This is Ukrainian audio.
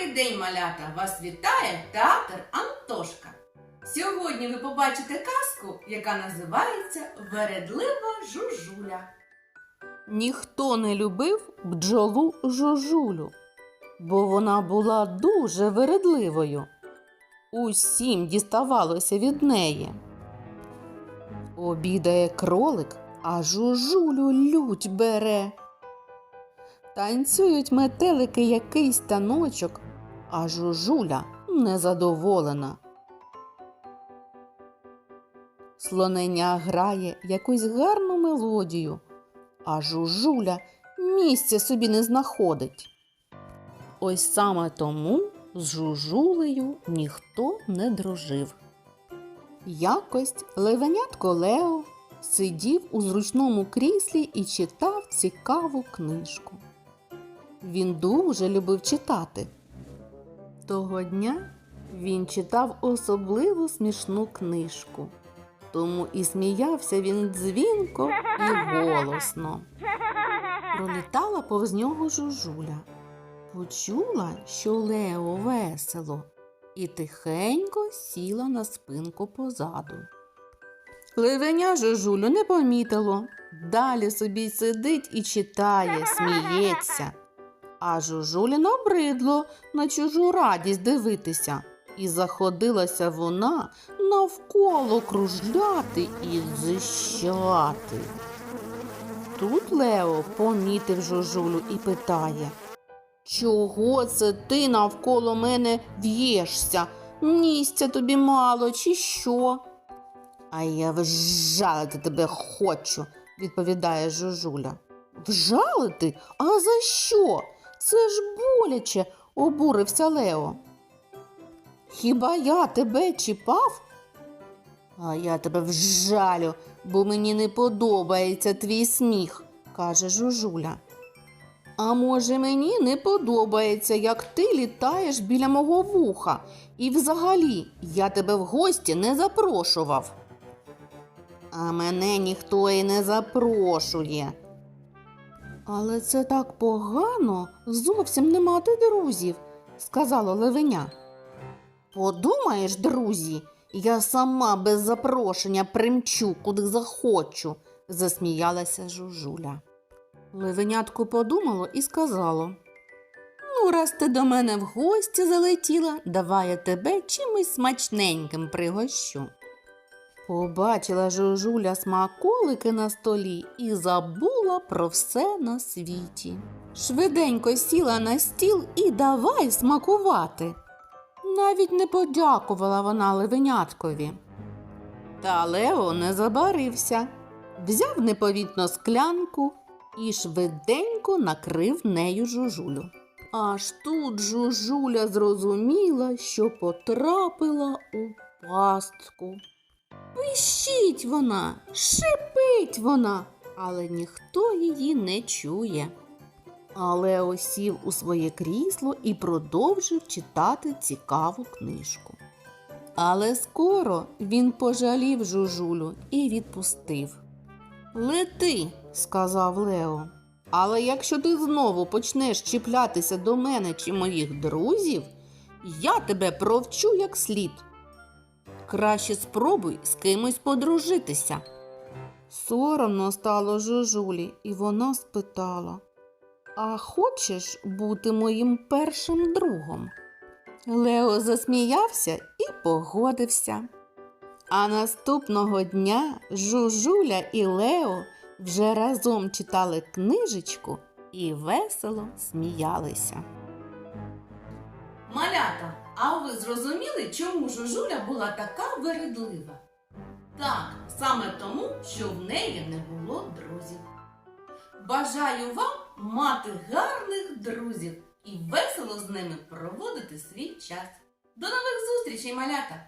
Добрий день, малята! Вас вітає театр Антошка. Сьогодні ви побачите казку, яка називається Вередлива жужуля. Ніхто не любив бджолу жужулю, бо вона була дуже вередливою. Усім діставалося від неї. Обідає кролик, а жужулю лють бере. Танцюють метелики якийсь таночок, а жужуля незадоволена. Слоненя грає якусь гарну мелодію, а жужуля місця собі не знаходить. Ось саме тому з жужулею ніхто не дружив. Якось левенятко Лео сидів у зручному кріслі і читав цікаву книжку. Він дуже любив читати. Того дня він читав особливо смішну книжку, тому і сміявся він дзвінко і голосно. Пролітала повз нього жужуля. Почула, що Лео весело, і тихенько сіла на спинку позаду. Левеня жужулю не помітило. Далі собі сидить і читає, сміється. А жужулі набридло на чужу радість дивитися. І заходилася вона навколо кружляти і зищати. Тут Лео помітив жужулю і питає Чого це ти навколо мене в'єшся? Місця тобі мало, чи що? А я вжалити тебе хочу, відповідає жужуля. Вжалити? А за що? Це ж боляче, обурився Лео. Хіба я тебе чіпав? А я тебе вжалю, бо мені не подобається твій сміх, каже жужуля. А може, мені не подобається, як ти літаєш біля мого вуха, і взагалі я тебе в гості не запрошував. А мене ніхто і не запрошує. Але це так погано зовсім не мати друзів, сказала левеня. Подумаєш, друзі, я сама без запрошення примчу, куди захочу, засміялася жужуля. Левенятко подумало і сказало Ну, раз ти до мене в гості залетіла, давай я тебе чимось смачненьким пригощу. Побачила жужуля смаколики на столі і забула про все на світі. Швиденько сіла на стіл і давай смакувати. Навіть не подякувала вона левеняткові. Та Лео не забарився, взяв неповітно склянку і швиденько накрив нею жужулю. Аж тут жужуля зрозуміла, що потрапила у пастку. Пищить вона, шипить вона, але ніхто її не чує. Але осів у своє крісло і продовжив читати цікаву книжку. Але скоро він пожалів жужулю і відпустив. Лети, сказав Лео. Але якщо ти знову почнеш чіплятися до мене чи моїх друзів, я тебе провчу як слід. Краще спробуй з кимось подружитися. Соромно стало жужулі, і вона спитала А хочеш бути моїм першим другом? Лео засміявся і погодився. А наступного дня Жужуля і Лео вже разом читали книжечку і весело сміялися. Малята, а ви зрозуміли, чому жужуля була така вередлива? Так, саме тому, що в неї не було друзів. Бажаю вам мати гарних друзів і весело з ними проводити свій час. До нових зустрічей, малята!